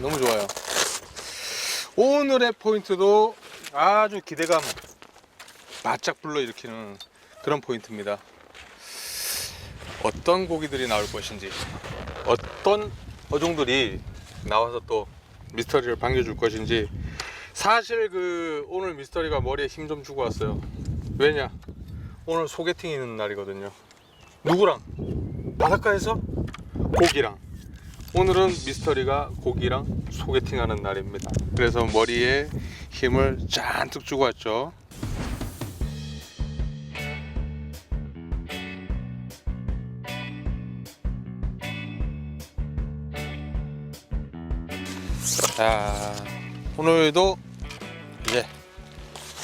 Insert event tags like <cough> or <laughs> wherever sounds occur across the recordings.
너무 좋아요. 오늘의 포인트도 아주 기대감 바짝 불러일으키는 그런 포인트입니다. 어떤 고기들이 나올 것인지, 어떤 어종들이 나와서 또 미스터리를 반겨줄 것인지, 사실 그 오늘 미스터리가 머리에 힘 좀 주고 왔어요. 왜냐? 오늘 소개팅 있는 날이거든요. 누구랑? 바닷가에서 고기랑. 오늘은 미스터리가 고기랑 소개팅하는 날입니다. 그래서 머리에 힘을 잔뜩 주고 왔죠. 자, 오늘도 이제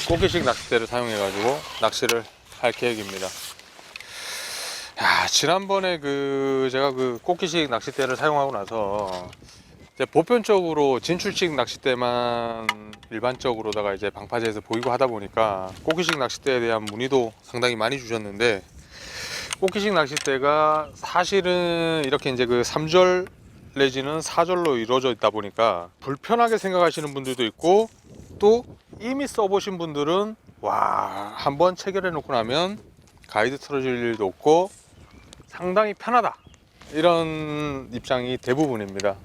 고기식 낚싯대를 사용해가지고 낚시를 할 계획입니다. 야, 지난번에 그 제가 그 꽃기식 낚싯대를 사용하고 나서 이제 보편적으로 진출식 낚싯대만 일반적으로다가 이제 방파제에서 보이고 하다 보니까 꽃기식 낚싯대에 대한 문의도 상당히 많이 주셨는데 꽃기식 낚싯대가 사실은 이렇게 이제 그 3절 내지는 4절로 이루어져 있다 보니까 불편하게 생각하시는 분들도 있고 또 이미 써보신 분들은 와 한번 체결해 놓고 나면 가이드 틀어질 일도 없고 상당히 편하다. 이런 입장이 대부분입니다.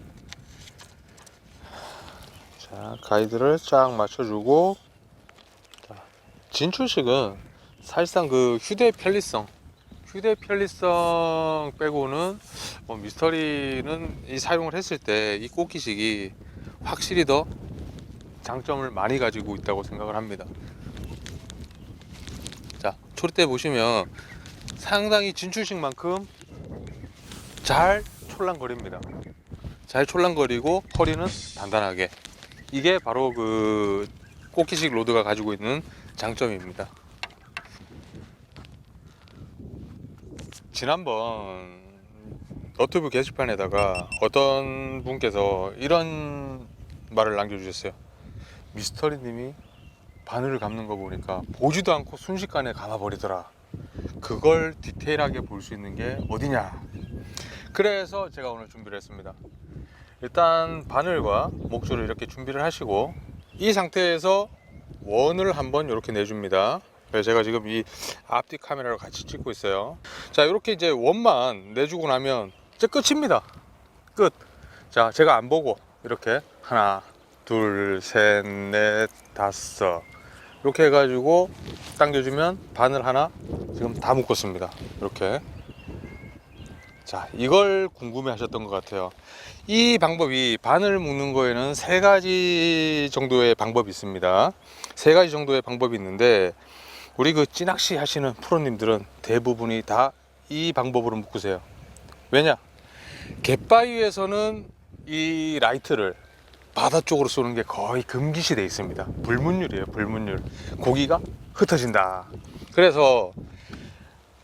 자 가이드를 쫙 맞춰주고 자, 진출식은 사실상 그 휴대 편리성 휴대 편리성 빼고는 뭐 미스터리는 이 사용을 했을 때 이 꽃기식이 확실히 더 장점을 많이 가지고 있다고 생각을 합니다. 자 초리대 보시면 상당히 진출식만큼 잘 촐랑거립니다. 잘 촐랑거리고 허리는 단단하게. 이게 바로 그 꽃기식 로드가 가지고 있는 장점입니다. 지난번 너튜브 게시판에다가 어떤 분께서 이런 말을 남겨주셨어요. 미스터리님이 바늘을 감는 거 보니까 보지도 않고 순식간에 감아버리더라. 그걸 디테일하게 볼 수 있는 게 어디냐? 그래서 제가 오늘 준비를 했습니다. 일단 바늘과 목줄을 이렇게 준비를 하시고 이 상태에서 원을 한번 이렇게 내줍니다. 제가 지금 이 앞뒤 카메라를 같이 찍고 있어요. 자 이렇게 이제 원만 내주고 나면 이제 끝입니다. 끝 자 제가 안 보고 이렇게 하나 둘 셋 넷 다섯 이렇게 해가지고 당겨주면 바늘 하나 지금 다 묶었습니다. 이렇게. 자, 이걸 궁금해 하셨던 것 같아요. 이 방법이 바늘 묶는 거에는 세 가지 정도의 방법이 있습니다. 세 가지 정도의 방법이 있는데, 우리 그 찌낚시 하시는 프로님들은 대부분이 다 이 방법으로 묶으세요. 왜냐? 갯바위에서는 이 라이트를 바다 쪽으로 쏘는 게 거의 금기시 돼 있습니다. 불문율이에요, 불문율. 고기가 흩어진다. 그래서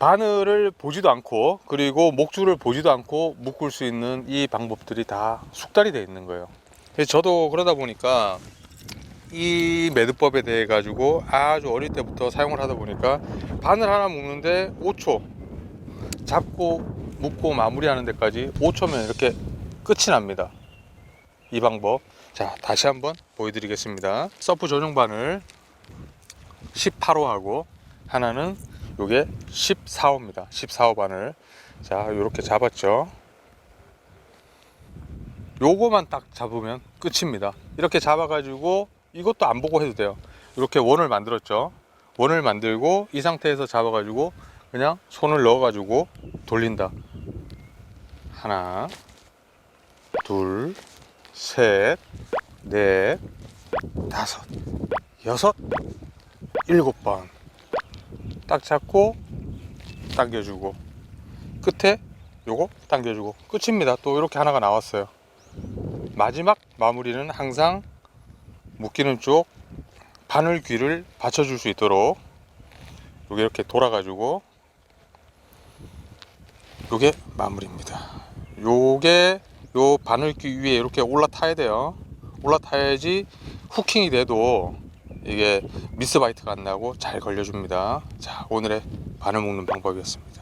바늘을 보지도 않고 그리고 목줄을 보지도 않고 묶을 수 있는 이 방법들이 다 숙달이 돼 있는 거예요. 그래서 저도 그러다 보니까 이 매듭법에 대해 가지고 아주 어릴 때부터 사용을 하다 보니까 바늘 하나 묶는데 5초 잡고 묶고 마무리하는 데까지 5초면 이렇게 끝이 납니다. 이 방법. 자, 다시 한번 보여드리겠습니다. 서프 전용 바늘 18호 하고 하나는 요게 14호입니다. 14호 바늘. 자, 요렇게 잡았죠. 요거만 딱 잡으면 끝입니다. 이렇게 잡아 가지고 이것도 안 보고 해도 돼요. 이렇게 원을 만들었죠. 원을 만들고 이 상태에서 잡아 가지고 그냥 손을 넣어 가지고 돌린다. 하나, 둘, 셋, 넷, 다섯, 여섯, 일곱 번. 딱 잡고 당겨주고 끝에 요거 당겨주고 끝입니다. 또 이렇게 하나가 나왔어요. 마지막 마무리는 항상 묶이는 쪽 바늘 귀를 받쳐줄 수 있도록 요게 이렇게 돌아가지고 요게 마무리입니다. 요게 요 바늘귀 위에 이렇게 올라타야 돼요. 올라타야지 후킹이 돼도 이게 미스 바이트가 안 나고 잘 걸려줍니다. 자, 오늘의 바늘 묶는 방법이었습니다.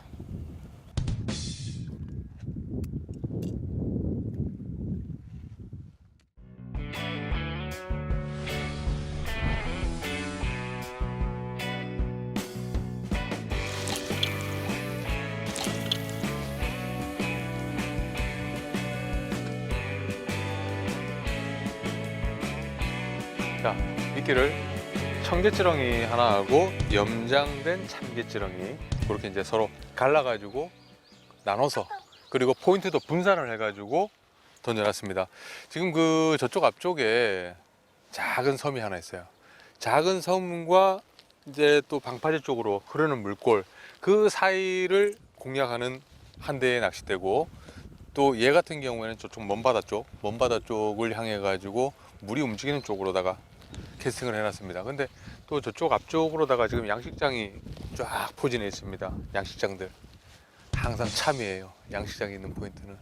자, 미끼를 청개지렁이 하나하고 염장된 참개지렁이 그렇게 이제 서로 갈라가지고 나눠서 그리고 포인트도 분산을 해가지고 던져놨습니다. 지금 그 저쪽 앞쪽에 작은 섬이 하나 있어요. 작은 섬과 이제 또 방파제 쪽으로 흐르는 물골 그 사이를 공략하는 한 대의 낚싯대고 또 얘 같은 경우에는 저쪽 먼바다 쪽 먼바다 쪽을 향해 가지고 물이 움직이는 쪽으로다가 캐스팅을 해놨습니다. 근데 또 저쪽 앞쪽으로다가 지금 양식장이 쫙 포진해 있습니다. 양식장들 항상 참이에요. 양식장에 있는 포인트는.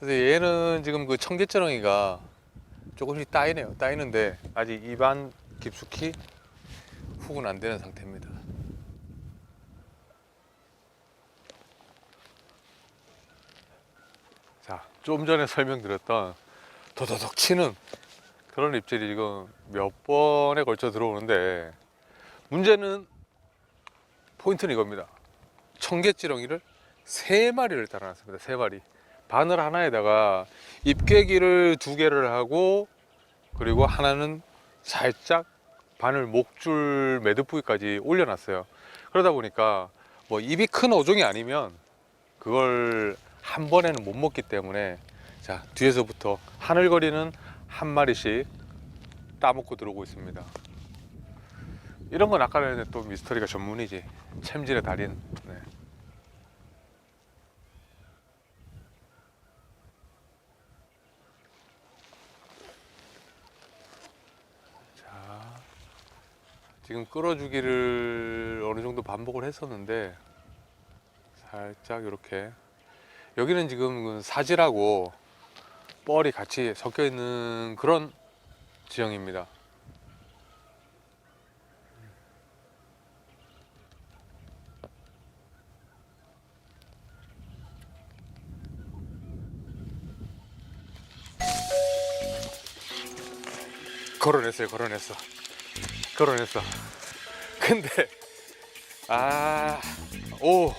그래서 얘는 지금 그 청개쩌렁이가 조금씩 따이네요. 따이는데 아직 입안 깊숙이 훅은 안 되는 상태입니다. 자, 좀 전에 설명드렸던 도도독 치는 그런 입질이 지금 몇 번에 걸쳐 들어오는데 문제는 포인트는 이겁니다. 청개지렁이를 세 마리를 달아놨습니다. 세 마리. 바늘 하나에다가 입깨기를 두 개를 하고 그리고 하나는 살짝 바늘 목줄 매듭 부위까지 올려놨어요. 그러다 보니까 뭐 입이 큰 어종이 아니면 그걸 한 번에는 못 먹기 때문에 자 뒤에서부터 하늘거리는 한 마리씩 따먹고 들어오고 있습니다. 이런 건 아까는 또 미스터리가 전문이지 챔질의 달인. 네. 자, 지금 끌어주기를 어느 정도 반복을 했었는데 살짝 이렇게 여기는 지금 그 사지라고 뻘이 같이 섞여 있는 그런 지형입니다. 걸어냈어요, 걸어냈어. 걸어냈어. 근데, 아, 오,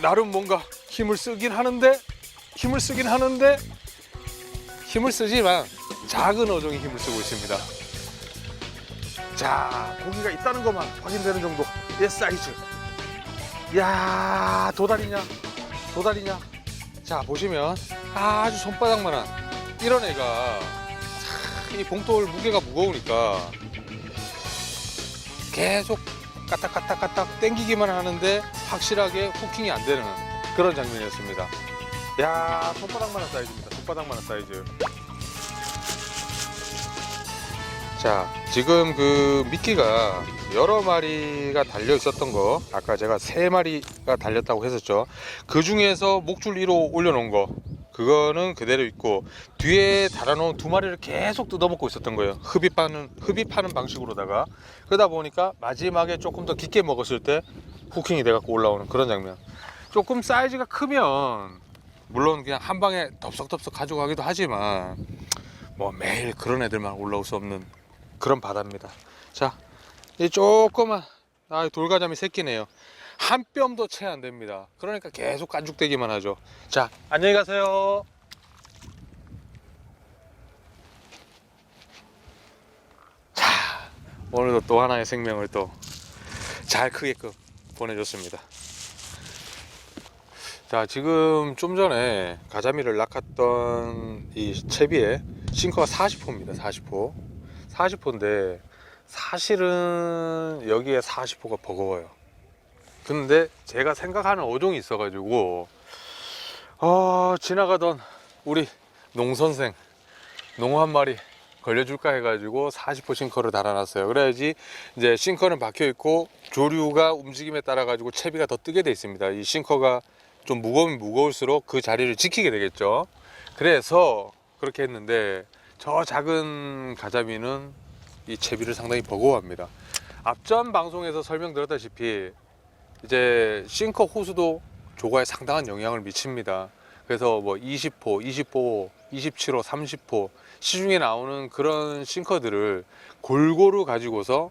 나름 뭔가 힘을 쓰긴 하는데, 힘을 쓰긴 하는데, 힘을 쓰지만 작은 어종이 힘을 쓰고 있습니다. 자, 고기가 있다는 것만 확인되는 정도. 예, 사이즈. 야, 도다리냐? 도다리냐? 자, 보시면 아주 손바닥만한 이런 애가 참 이 봉돌 무게가 무거우니까 계속 까딱까딱까딱 땡기기만 하는데 확실하게 후킹이 안 되는 그런 장면이었습니다. 야, 손바닥만한 사이즈입니다. 손바닥만한 사이즈. 자, 지금 그 미끼가 여러 마리가 달려 있었던 거, 아까 제가 세 마리가 달렸다고 했었죠. 그 중에서 목줄 위로 올려놓은 거, 그거는 그대로 있고, 뒤에 달아놓은 두 마리를 계속 뜯어먹고 있었던 거예요. 흡입하는, 흡입하는 방식으로다가. 그러다 보니까 마지막에 조금 더 깊게 먹었을 때 후킹이 돼갖고 올라오는 그런 장면. 조금 사이즈가 크면, 물론 그냥 한 방에 덥석덥석 가져가기도 하지만, 뭐 매일 그런 애들만 올라올 수 없는 그런 바다입니다. 자, 이 조그만 아, 돌가자미 새끼네요. 한 뼘도 채 안 됩니다. 그러니까 계속 깐죽대기만 하죠. 자, 안녕히 가세요. 자, 오늘도 또 하나의 생명을 또 잘 크게끔 보내줬습니다. 자, 지금 좀 전에 가자미를 낚았던 이 채비에 싱커가 40호입니다. 40호. 40호인데 사실은 여기에 40호가 버거워요. 근데 제가 생각하는 어종이 있어 가지고 어, 지나가던 우리 농선생 농어 한 마리 걸려줄까 해가지고 40호 싱커를 달아놨어요. 그래야지 이제 싱커는 박혀 있고 조류가 움직임에 따라 가지고 채비가 더 뜨게 돼 있습니다. 이 싱커가 좀 무거우면 무거울수록 그 자리를 지키게 되겠죠. 그래서 그렇게 했는데 저 작은 가자미는 이 채비를 상당히 버거워합니다. 앞전 방송에서 설명드렸다시피 이제 싱커 호수도 조과에 상당한 영향을 미칩니다. 그래서 뭐 20호, 25호, 27호, 30호 시중에 나오는 그런 싱커들을 골고루 가지고서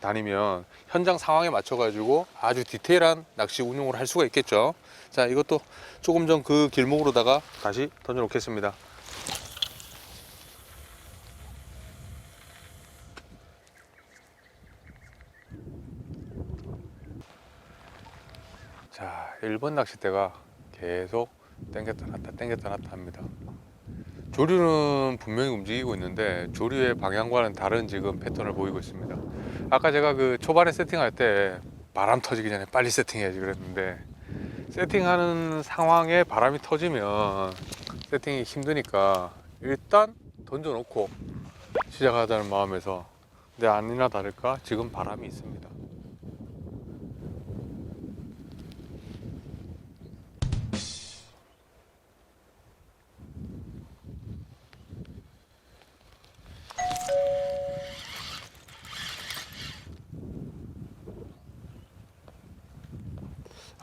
다니면 현장 상황에 맞춰 가지고 아주 디테일한 낚시 운용을 할 수가 있겠죠. 자 이것도 조금 전 그 길목으로다가 다시 던져 놓겠습니다. 자 1번 낚싯대가 계속 땡겼다 놨다 땡겼다 놨다 합니다. 조류는 분명히 움직이고 있는데 조류의 방향과는 다른 지금 패턴을 보이고 있습니다. 아까 제가 그 초반에 세팅할 때 바람 터지기 전에 빨리 세팅해야지 그랬는데 세팅하는 상황에 바람이 터지면 세팅이 힘드니까 일단 던져놓고 시작하자는 마음에서 근데 아니나 다를까 지금 바람이 있습니다.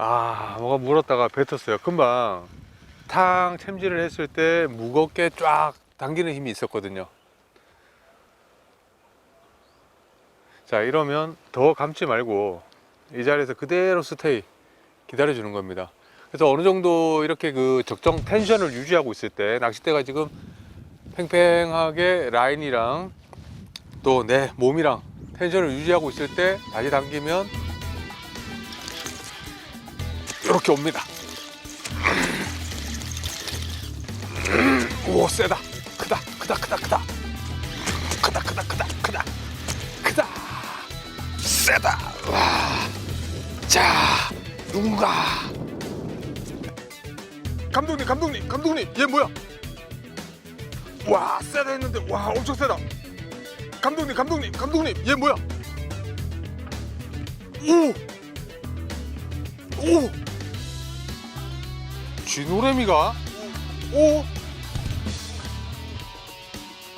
아, 뭐가 물었다가 뱉었어요. 금방 탕 챔질을 했을 때 무겁게 쫙 당기는 힘이 있었거든요. 자, 이러면 더 감지 말고 이 자리에서 그대로 스테이 기다려 주는 겁니다. 그래서 어느 정도 이렇게 그 적정 텐션을 유지하고 있을 때 낚싯대가 지금 팽팽하게 라인이랑 또 내 몸이랑 텐션을 유지하고 있을 때 다시 당기면 이렇게 옵니다. 오 세다. 크다 크다 크다 크다. 크다 크다 크다 크다. 크다. 세다. 와자 누군가. 감독님 감독님 감독님 얘 뭐야? 와 세다 했는데 와 엄청 세다. 감독님 감독님 감독님 얘 뭐야? 오오 쥐노래미가? 오!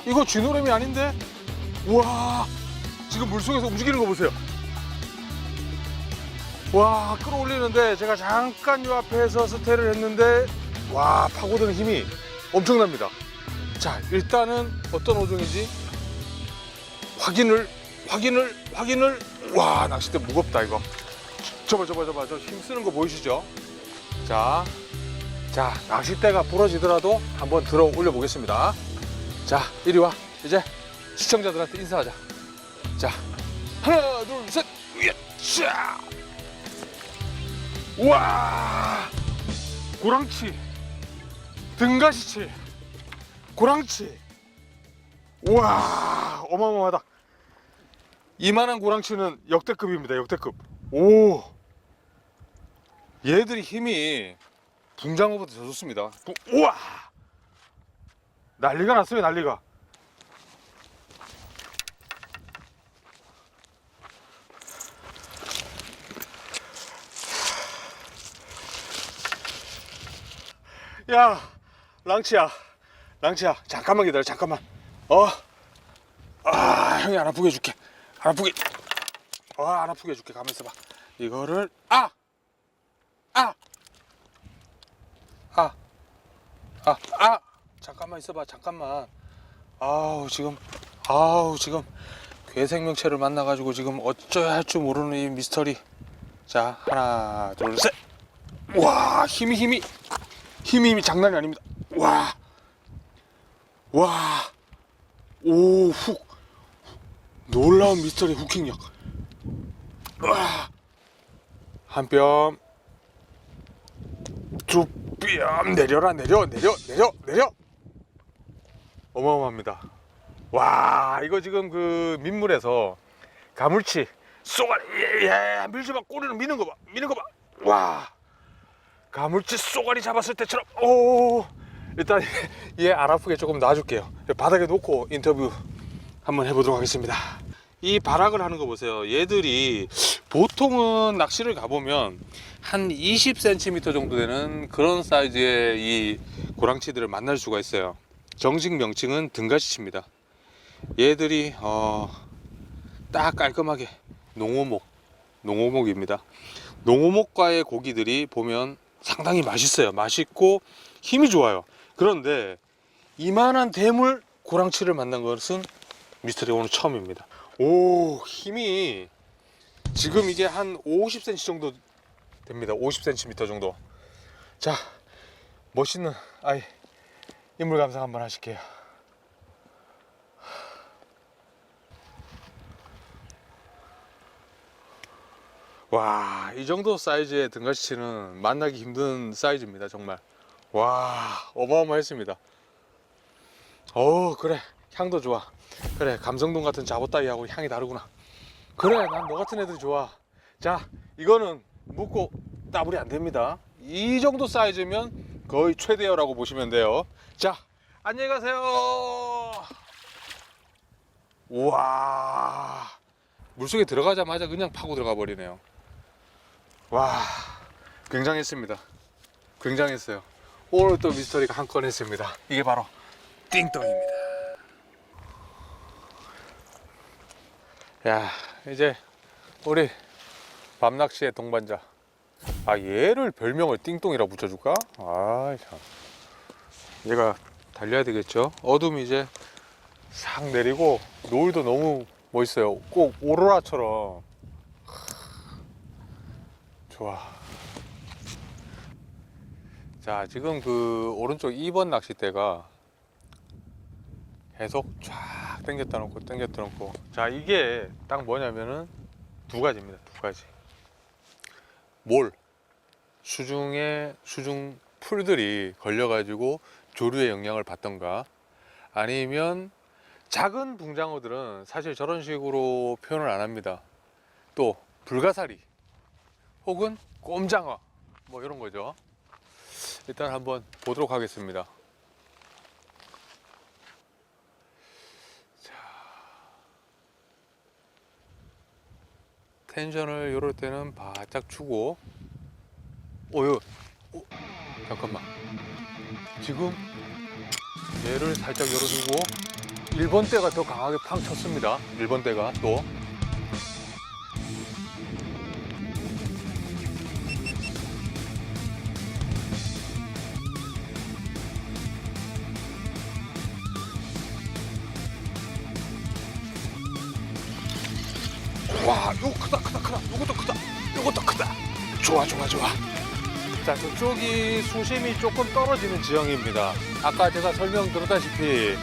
이거 쥐노래미 아닌데? 와! 지금 물속에서 움직이는 거 보세요. 와 끌어올리는데 제가 잠깐 요 앞에서 스테를 했는데 와 파고드는 힘이 엄청납니다. 자 일단은 어떤 어종인지 확인을 확인을 확인을. 와 낚싯대 무겁다 이거. 저봐 저봐 저봐. 저 힘 쓰는 거 보이시죠? 자 자, 낚싯대가 부러지더라도 한번 들어 올려 보겠습니다. 자, 이리 와. 이제 시청자들한테 인사하자. 자, 하나, 둘, 셋, 으쌰! 우와! 고랑치, 등가시치, 고랑치. 우와, 어마어마하다. 이만한 고랑치는 역대급입니다, 역대급. 오! 얘들이 힘이 붕장어보다 더 좋습니다. 부- 우와! 난리가 났어요, 난리가. 야, 랑치야, 랑치야, 잠깐만 기다려, 잠깐만. 어, 아, 형이 안 아프게 해줄게. 안 아프게, 어, 안 아프게 해줄게. 가만 있어봐. 이거를, 아, 아, 아, 아, 아, 잠깐만 있어봐, 잠깐만. 아우 지금, 아우 지금 괴생명체를 만나가지고 지금 어쩌야 할 줄 모르는 이 미스터리. 자, 하나, 둘, 셋. 와, 힘이 힘이 힘이 힘이 장난이 아닙니다. 와, 와, 오, 훅, 놀라운 미스터리 후킹력. 와, 한 뼘. 두뺨 내려라 내려 내려 내려 내려. 어마어마합니다. 와 이거 지금 그 민물에서 가물치 쏘가리 예, 예, 밀지 마 꼬리를 미는 거봐 미는 거봐와 가물치 쏘가리 잡았을 때처럼 오 일단 <laughs> 얘안 아프게 조금 놔줄게요. 바닥에 놓고 인터뷰 한번 해보도록 하겠습니다. 이 발악을 하는 거 보세요. 얘들이 보통은 낚시를 가보면 한 20cm 정도 되는 그런 사이즈의 이 고랑치들을 만날 수가 있어요. 정식 명칭은 등가시치입니다. 얘들이 어, 딱 깔끔하게 농어목, 농어목입니다. 농어목과의 고기들이 보면 상당히 맛있어요. 맛있고 힘이 좋아요. 그런데 이만한 대물 고랑치를 만난 것은 미스터리 오늘 처음입니다. 오 힘이 지금 이게 한 50cm 정도 됩니다. 50cm 정도. 자, 멋있는 아이 인물 감상 한번 하실게요. 와, 이 정도 사이즈의 등가시치는 만나기 힘든 사이즈입니다, 정말. 와, 어마어마했습니다. 어, 그래. 향도 좋아. 그래, 감성동 같은 잡옷다이하고 향이 다르구나. 그래, 난 너 같은 애들 좋아. 자, 이거는 묻고 따블이 안 됩니다. 이 정도 사이즈면 거의 최대어라고 보시면 돼요. 자, 안녕히 가세요. 우와. 물속에 들어가자마자 그냥 파고 들어가 버리네요. 와, 굉장했습니다. 굉장했어요. 오늘 또 미스터리가 한 건 했습니다. 이게 바로 띵똥입니다. 야, 이제 우리 밤낚시의 동반자. 아, 얘를 별명을 띵똥이라 붙여줄까? 아, 참. 얘가 달려야 되겠죠? 어둠이 이제 싹 내리고 노을도 너무 멋있어요. 꼭 오로라처럼. 좋아. 자, 지금 그 오른쪽 2번 낚싯대가 계속 쫙 당겼다 놓고 당겼다 놓고. 자, 이게 딱 뭐냐면은 두 가지입니다. 두 가지. 몰. 수중에 수중 풀들이 걸려 가지고 조류의 영향을 받던가 아니면 작은 붕장어들은 사실 저런 식으로 표현을 안 합니다. 또 불가사리 혹은 꼼장어 뭐 이런 거죠. 일단 한번 보도록 하겠습니다. 텐션을 이럴 때는 바짝 주고, 오유, 오, 잠깐만. 지금 얘를 살짝 열어주고 1번 대가 더 강하게 팡 쳤습니다. 1번 대가 또. 와, 이거 크다, 크다, 크다. 이것도 크다. 이것도 크다. 좋아, 좋아, 좋아. 자, 저쪽이 수심이 조금 떨어지는 지형입니다. 아까 제가 설명드렸다시피,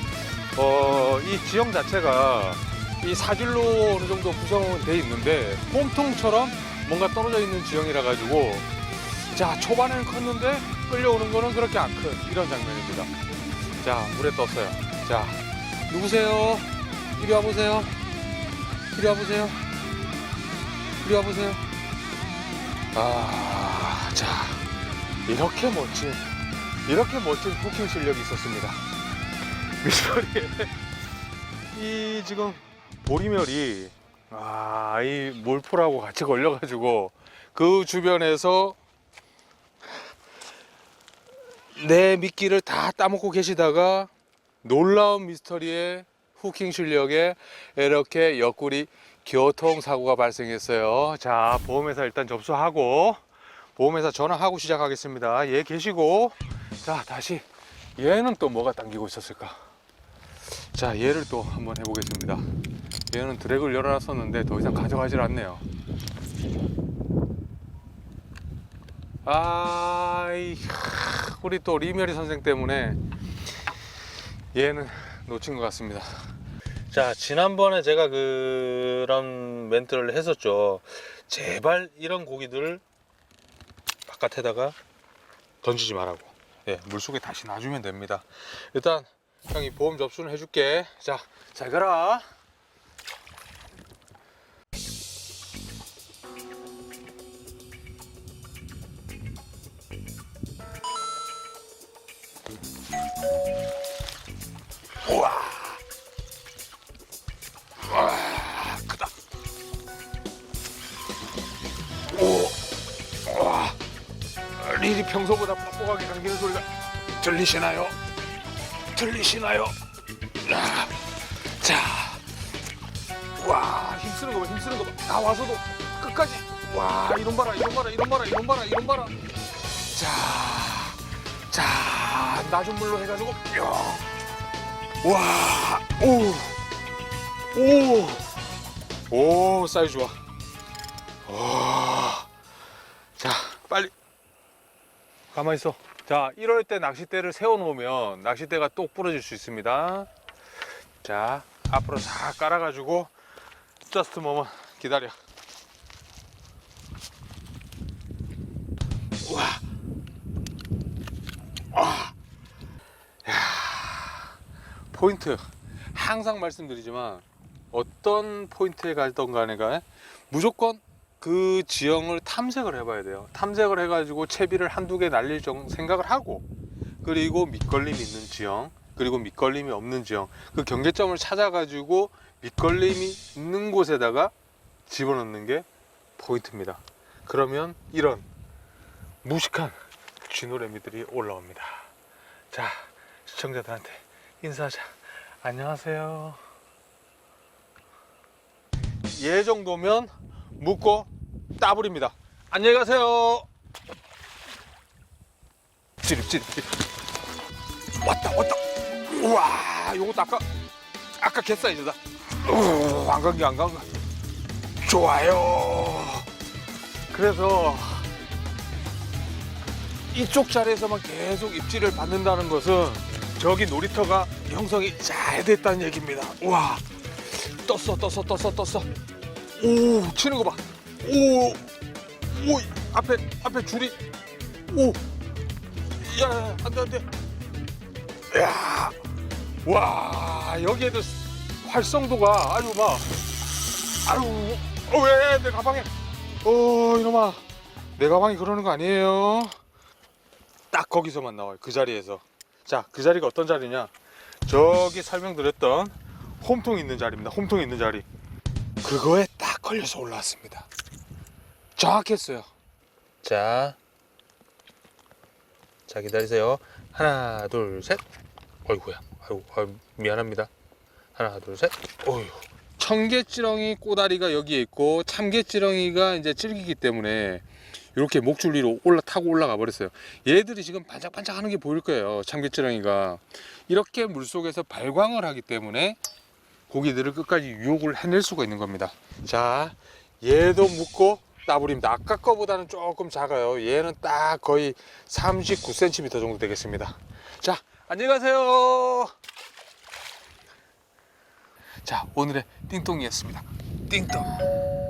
어, 이 지형 자체가 이 사질로 어느 정도 구성돼 있는데, 홈통처럼 뭔가 떨어져 있는 지형이라 가지고, 자, 초반에는 컸는데, 끌려오는 거는 그렇게 안 큰 이런 장면입니다. 자, 물에 떴어요. 자, 누구세요? 이리 와보세요. 이리 와보세요. 이리 와보세요. 아, 자. 이렇게 멋진 이렇게 멋진 쿠킹 실력이 있었습니다. <laughs> 미스터리에 이 지금 보리멸이 아 이 몰포라고 같이 걸려가지고 그 주변에서 내 미끼를 다 따먹고 계시다가 놀라운 미스터리의 후킹 실력에 이렇게 옆구리 교통사고가 발생했어요. 자, 보험회사 일단 접수하고 보험회사 전화하고 시작하겠습니다. 얘 계시고 자 다시 얘는 또 뭐가 당기고 있었을까? 자 얘를 또 한번 해보겠습니다. 얘는 드랙을 열어놨었는데 더 이상 가져가질 않네요. 하, 우리 또 리메리 선생 때문에 얘는 놓친 것 같습니다. 자 지난번에 제가 그런 멘트를 했었죠. 제발 이런 고기들 바깥에다가 던지지 말라고. 예, 물속에 다시 놔주면 됩니다. 일단 형이 보험 접수는 해줄게. 자, 잘 가라. 릴이 평소보다 뻑뻑하게 감기는 소리가 들리시나요? 들리시나요? 아, 자, 와 힘쓰는 거 봐, 힘쓰는 거 봐. 나와서도 끝까지. 와 이런 봐라, 이런 봐라, 이런 봐라, 이런 봐라, 이런 봐라. 자, 자 낮은 물로 해가지고 뿅. 와, 오, 오, 오 사이즈 좋아. 와, 자 빨리. 가만히 있어. 자, 이럴 때 낚싯대를 세워놓으면 낚싯대가 똑 부러질 수 있습니다. 자, 앞으로 싹 깔아가지고 저스트 몸은 기다려. 와. 아. 야. 포인트. 항상 말씀드리지만 어떤 포인트에 가던 간에 무조건 그 지형을 탐색을 해봐야 돼요. 탐색을 해가지고 채비를 한두 개 날릴 정 생각을 하고 그리고 밑걸림이 있는 지형 그리고 밑걸림이 없는 지형 그 경계점을 찾아가지고 밑걸림이 있는 곳에다가 집어넣는 게 포인트입니다. 그러면 이런 무식한 쥐노래미들이 올라옵니다. 자 시청자들한테 인사하자. 안녕하세요. 얘 정도면 묶고 따블입니다. 안녕히 가세요. 찌릿 찌릿. 왔다 왔다. 우와 요것도 아까 아까 개사이즈다. 우, 안 간게 안 간가. 좋아요. 그래서 이쪽 자리에서만 계속 입질을 받는다는 것은 저기 놀이터가 형성이 잘 됐다는 얘기입니다. 와, 떴어, 떴어, 떴어, 떴어. 오, 치는 거 봐. 오, 오, 앞에, 앞에 줄이. 오, 야, 야, 안 돼, 안 돼. 야, 와, 여기에도 활성도가 아주 막, 아유, 어, 왜, 내 가방에. 어, 이놈아. 내 가방이 그러는 거 아니에요. 딱 거기서만 나와요. 그 자리에서. 자, 그 자리가 어떤 자리냐? 저기 설명드렸던 홈통 있는 자리입니다. 홈통 있는 자리. 그거에 딱 걸려서 올라왔습니다. 정확했어요. 자, 자 기다리세요. 하나, 둘, 셋. 어이구야. 아이고, 아유, 미안합니다. 하나, 둘, 셋. 어휴. 청개지렁이 꼬다리가 여기에 있고 참개지렁이가 이제 질기기 때문에 이렇게 목줄 위로 올라 타고 올라가 버렸어요. 얘들이 지금 반짝반짝 하는 게 보일 거예요. 참개지렁이가 이렇게 물 속에서 발광을 하기 때문에 고기들을 끝까지 유혹을 해낼 수가 있는 겁니다. 자, 얘도 묶고 따블입니다. 아까 거보다는 조금 작아요. 얘는 딱 거의 39cm 정도 되겠습니다. 자, 안녕히 가세요. 자, 오늘의 띵똥이었습니다. 띵똥.